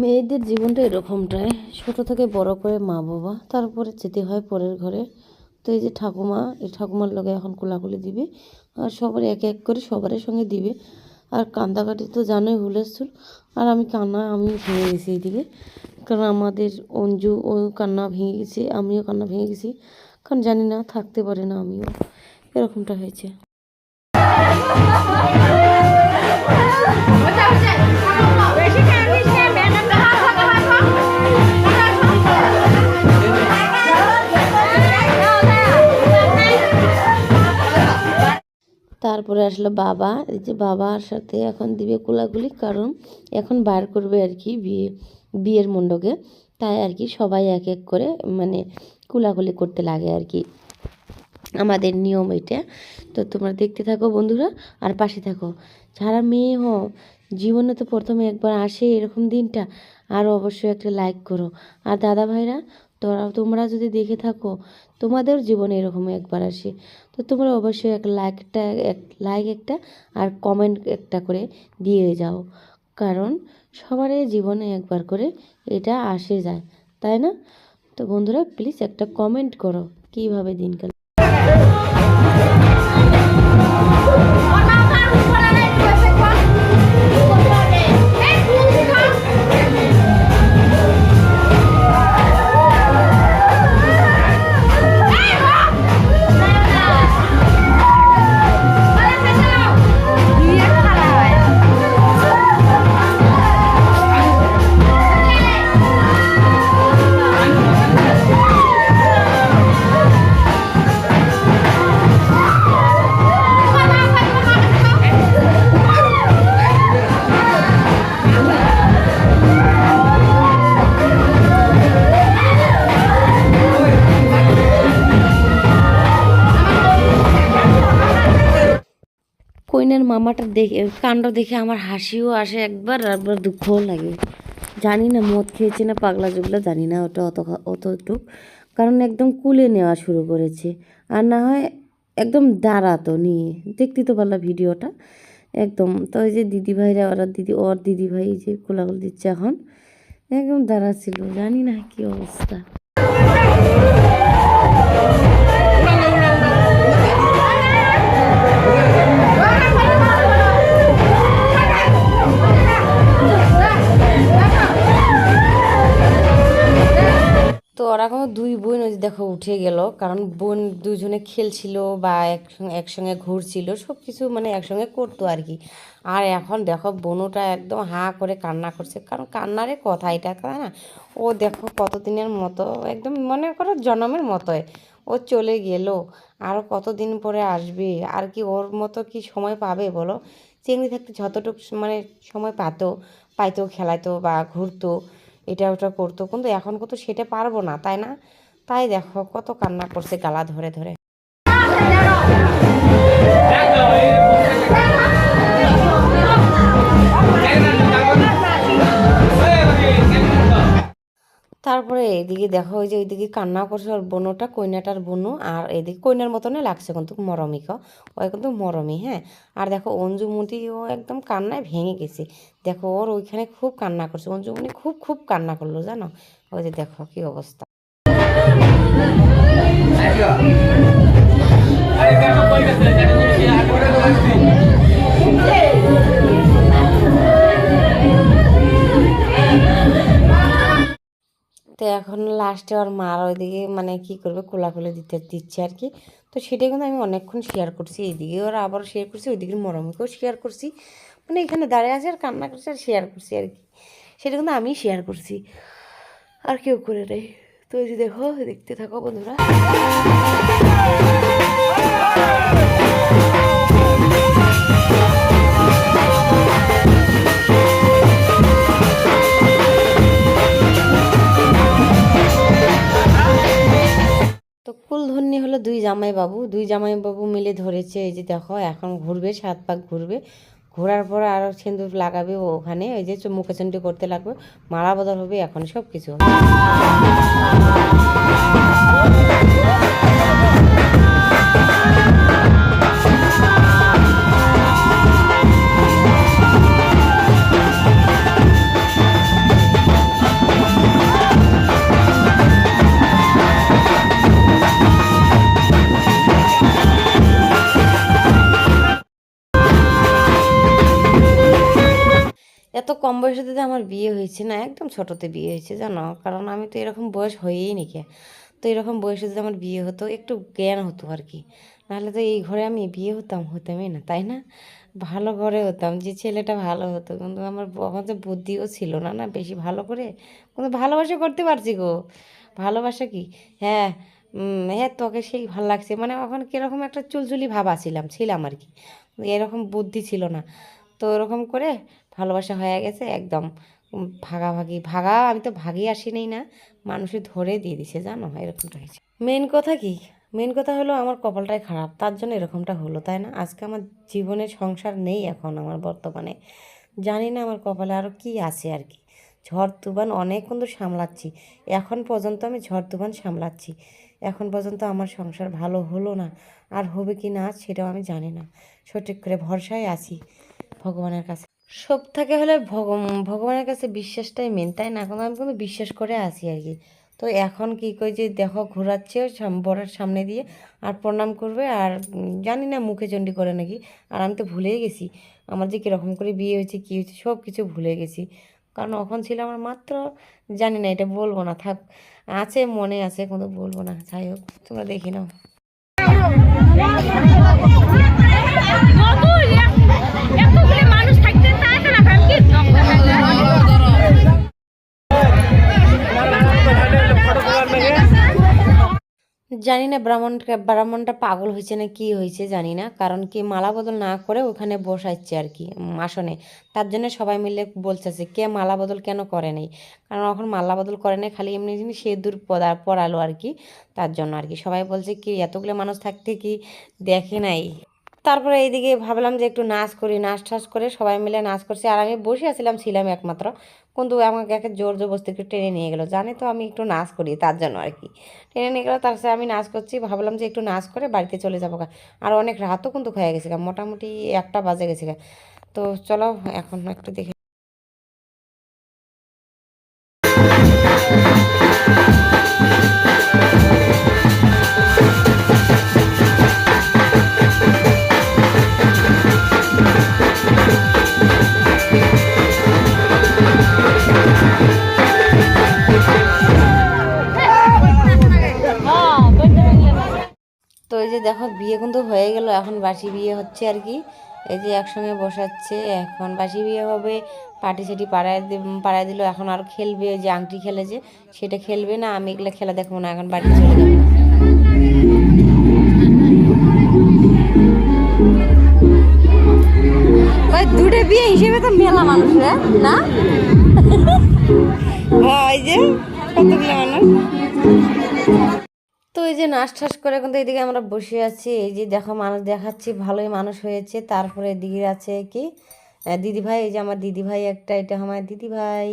মেয়েদের জীবনটা এরকমটাই ছোট থেকে বড় করে মা বাবা, তারপরে যেতে হয় পরের ঘরে। তো এই যে ঠাকুমা, এই ঠাকুমার লগে এখন কোলাকুলি দিবে। আর সবার এক এক করে সবার সঙ্গে দিবে। আর কান্দাকাটি তো জানোই হুলস্থুল আর আমি কান্না আমি ভেঙে গেছি এইদিকে। কারণ আমাদের অঞ্জু, ও কান্না ভেঙে গেছে, আমিও কান্না ভেঙে গেছি। কারণ জানি না, থাকতে পারে না আমিও। এরকমটা হয়েছে। তারপরে আসলো বাবা, এই যে বাবার সাথে এখন দিবে কোলাগুলি কারণ এখন বার করবে আর কি বিয়ে, বিয়ের মণ্ডপে। তাই আর কি সবাই এক এক করে মানে কোলাকুলি করতে লাগে আর কি। আমাদের নিয়ম এটা। তো তোমরা দেখতে থাকো বন্ধুরা, আর পাশে থাকো। যারা মেয়ে হো জীবনে তো প্রথমে একবার আসে এরকম দিনটা, আর অবশ্যই একটা লাইক করো। আর দাদা ভাইরা, তোরা, তোমরা যদি দেখে থাকো, তোমাদের জীবনে এরকম একবার আসে, তো তোমরা অবশ্যই এক লাইকটা এক লাইক একটা, আর কমেন্ট একটা করে দিয়ে যাও। কারণ সবারই জীবনে একবার করে এটা আসে যায়, তাই না? তো বন্ধুরা প্লিজ একটা কমেন্ট করো, কীভাবে দিনকাল Thank you. কইনার মামাটা দেখে কাণ্ড দেখে আমার হাসিও আসে একবার একবার দুঃখও লাগে। জানি না, মদ খেয়েছে না পাগলা জুগলা, জানি না ওটা অত অতটুক কারণ একদম কুলে নেওয়া শুরু করেছে। আর না হয় একদম দাঁড়াতো নিয়ে। দেখতে তো পারলা ভিডিওটা। একদম, তো ওই যে দিদিভাইরা, ওরা দিদি ওর দিদিভাই যে কোলাগুলো দিচ্ছে এখন, একদম দাঁড়াচ্ছিল। জানি না কি অবস্থা। ওরা কোনো দুই বোন ওই দেখো উঠে গেল, কারণ বোন দুজনে খেলছিল বা একসঙ্গে একসঙ্গে ঘুরছিল সব কিছু মানে একসঙ্গে করতো আর কি। আর এখন দেখো বোনটা একদম হা করে কান্না করছে, কারণ কান্নারে কথা এটা, তাই না? ও দেখো কতদিনের মতো, একদম মনে করো জন্মের মতোই। ও চলে গেল আরও কতদিন পরে আসবে, আর কি ওর মতো কি সময় পাবে বলো? চিংড়ি থাকতে যতটুকু মানে সময় পাতো, পাইতো, খেলাইতো বা ঘুরতো এটা ওটা করতো, কিন্তু এখন কত সেটা পারব না, তাই না? তাই দেখো কত কান্না করছে গালা ধরে ধরে। তারপরে এদিকে দেখো যে ওইদিকে কান্না করছে ওর বোনটা, কইনাটার বোনু আর এদিকে কইনার মতনই লাগছে কিন্তু মরমিক ওই কিন্তু মরমি হ্যাঁ? আর দেখো অঞ্জুমতি ও একদম কান্নায় ভেঙে গেছে। দেখো ওর ওইখানে খুব কান্না করছে। অঞ্জুমনি খুব খুব কান্না করল, জানো? ওই যে দেখো কি অবস্থা। তো এখন লাস্টে ওর মার ওইদিকে মানে কি করবে, কোলাকুলি দিতে দিচ্ছে আর কি। তো সেটা কিন্তু আমি অনেকক্ষণ শেয়ার করছি এইদিকে। ওরা আবার শেয়ার করছি, ওইদিকে মরমিকেও শেয়ার করছি। মানে এখানে দাঁড়িয়ে আছে আর কান্না করছে আর শেয়ার করছি আর কি। সেটা কিন্তু আমি শেয়ার করছি। আর কেউ করে নেই। তো এই দেখো, দেখতে থাকো বন্ধুরা। কুলধন্যি হলো দুই জামাইবাবু। দুই জামাইবাবু মিলে ধরেছে, এই যে দেখো, এখন ঘুরবে, সাত পাক ঘুরবে। ঘোরার পর আরও সিঁদুর লাগাবে ওখানে ওই যে মুখে চুন্ডি করতে লাগবে। মারা বদল হবে এখন সব কিছু হবে কম বয়সে যদি আমার বিয়ে হয়েছে না, একদম ছোটোতে বিয়ে হয়েছে, জানো? কারণ আমি তো এরকম বয়স হয়েই নি কে। তো এরকম বয়সে যদি আমার বিয়ে হতো, একটু জ্ঞান হতো আর কি। নাহলে তো এই ঘরে আমি বিয়ে হতাম, হতামই না, তাই না? ভালো ঘরে হতাম, যে ছেলেটা ভালো হতো। কিন্তু আমার আমাদের বুদ্ধিও ছিল না না? বেশি ভালো করে? কিন্তু ভালোবাসা করতে পারছি গো। ভালোবাসা কি? হ্যাঁ হ্যাঁ তোকে সেই ভালো লাগছে। মানে এখন কীরকম একটা চুলচুলি ভাব আছিলাম, ছিলাম আর কি। এরকম বুদ্ধি ছিল না। তো এরকম করে ভালোবাসা হয়ে গেছে, একদম ভাগাভাগি, ভাগা, আমি তো ভাগি আসিনি না, মানুষে ধরে দিয়ে দিছে, জানো, এরকমটা হয়েছে। মেন কথা কি? মেন কথা হলো আমার কপালটাই খারাপ, তার জন্য এরকমটা হলো, তাই না? আজকে আমার জীবনে সংসার নেই এখন আমার বর্তমানে, জানি না আমার কপালে আরও কি আছে আর কি। ঝড় তুফান অনেক কিন্তু সামলাচ্ছি, এখন পর্যন্ত আমি ঝড় তুফান সামলাচ্ছি, এখন পর্যন্ত আমার সংসার ভালো হলো না, আর হবে কি না সেটাও আমি জানি না, সঠিক করে ভরসায় আছি, ভগবানের কাছে। সব থেকে হলে ভগ- ভগবানের কাছে বিশ্বাসটাই মেন তাই না? এখন আমি কিন্তু বিশ্বাস করে আছি আর কি। তো এখন কি কই যে দেখো ঘোরাচ্ছে বরের সামনে দিয়ে, আর প্রণাম করবে আর জানি না মুখে চণ্ডী করে নাকি, আর আমি তো ভুলেই গেছি। আমার যে কীরকম করে বিয়ে হয়েছে, কী হয়েছে সব কিছু ভুলে গেছি। কারণ এখন ছিল আমার মাত্র, জানি না এটা বলব না, থাক, আছে, মনে আছে কিন্তু বলব না, যাই হোক, তোমরা দেখি নাও। এতগুলি জানি না ব্রাহ্মণটা ব্রাহ্মণটা পাগল হয়েছে না কি হয়েছে জানি না, কারণ কি মালা বদল না করে ওখানে বসাচ্ছে আর কি আসনে। তার জন্য সবাই মিলে বলতেছে, কে মালা বদল কেন করে নাই? কারণ এখন মালা বদল করে নাই, খালি এমনি জিনিস সে দূর পদা পড়ালো আর কি, তার জন্য আর কি। সবাই বলছে, কি, এতগুলো মানুষ থাকতে কি দেখে নাই? তারপরে এইদিকে ভাবলাম যে একটু নাচ করি, নাচ টাচ করে সবাই মিলে নাচ করছি। আর আমি বসে আছিলাম, ছিলাম একমাত্র। কিন্তু আমাকে একে জোর জবরদস্তি একটু টেনে নিয়ে গেলো। জানে তো আমি একটু নাচ করি, তার জন্য আর কি। টেনে নিয়ে গেলো, তার সাথে আমি নাচ করছি। ভাবলাম যে একটু নাচ করে বাড়িতে চলে যাব। আর অনেক রাতও কিন্তু হয়ে গেছে মোটামুটি একটা বাজে গেছে। তো চলো এখন একটু দেখে। তো এই যে দেখো বিয়ে কিন্তু হয়ে গেল। এখন বাসি বিয়ে হচ্ছে আর কি। এই যে একসঙ্গে বসাচ্ছে এখন বাসি বিয়ে হবে। পাটি সেটি পাড়ায় পাড়ায় দিল। এখন আর খেলবে ওই যে আংটি খেলেছে। সেটা খেলবে না আমি এগুলো খেলা দেখব না। এখন বাড়ি চলে যাব। দুটো বিয়ে হিসেবে তো মেলা মানুষ না? হ্যাঁ এই যে কতগুলো মানুষ? তো এই যে নাচ ঠাস করে কিন্তু এদিকে আমরা বসে আছি। এই যে দেখো মানুষ দেখাচ্ছি ভালোই মানুষ হয়েছে। তারপরে এদিকে আছে কি? দিদি ভাই এই যে আমার দিদি ভাই একটা এটা আমার দিদি। ভাই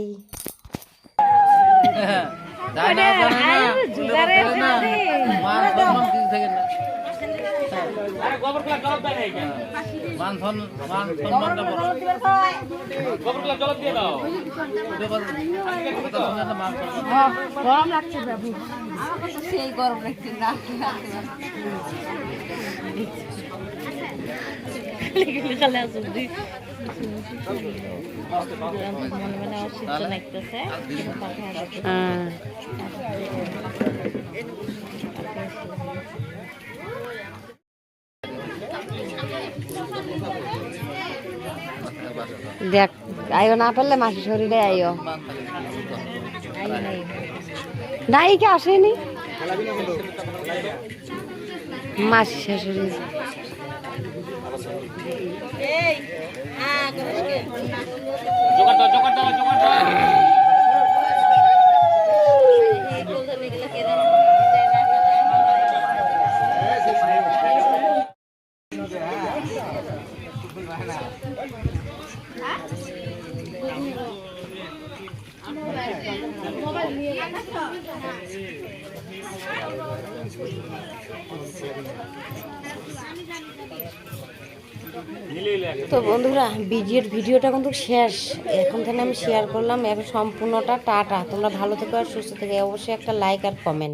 মান সন- মান সম্মানটা বলো। এটা বলো। এটা সঙ্গে মান সম্মান। সেই গরম রাখছি দেখ আইও না পারলে মাসি শরীরে আইও নাই কে আসেনি? মাসি শাশুড়ি তো বন্ধুরা ভিডিওর ভিডিওটা কিন্তু শেষ। এখন থেকে আমি শেয়ার করলাম। এখন সম্পূর্ণটা টাটা। তোমরা ভালো থেকো আর সুস্থ থেকে। অবশ্যই একটা লাইক আর কমেন্ট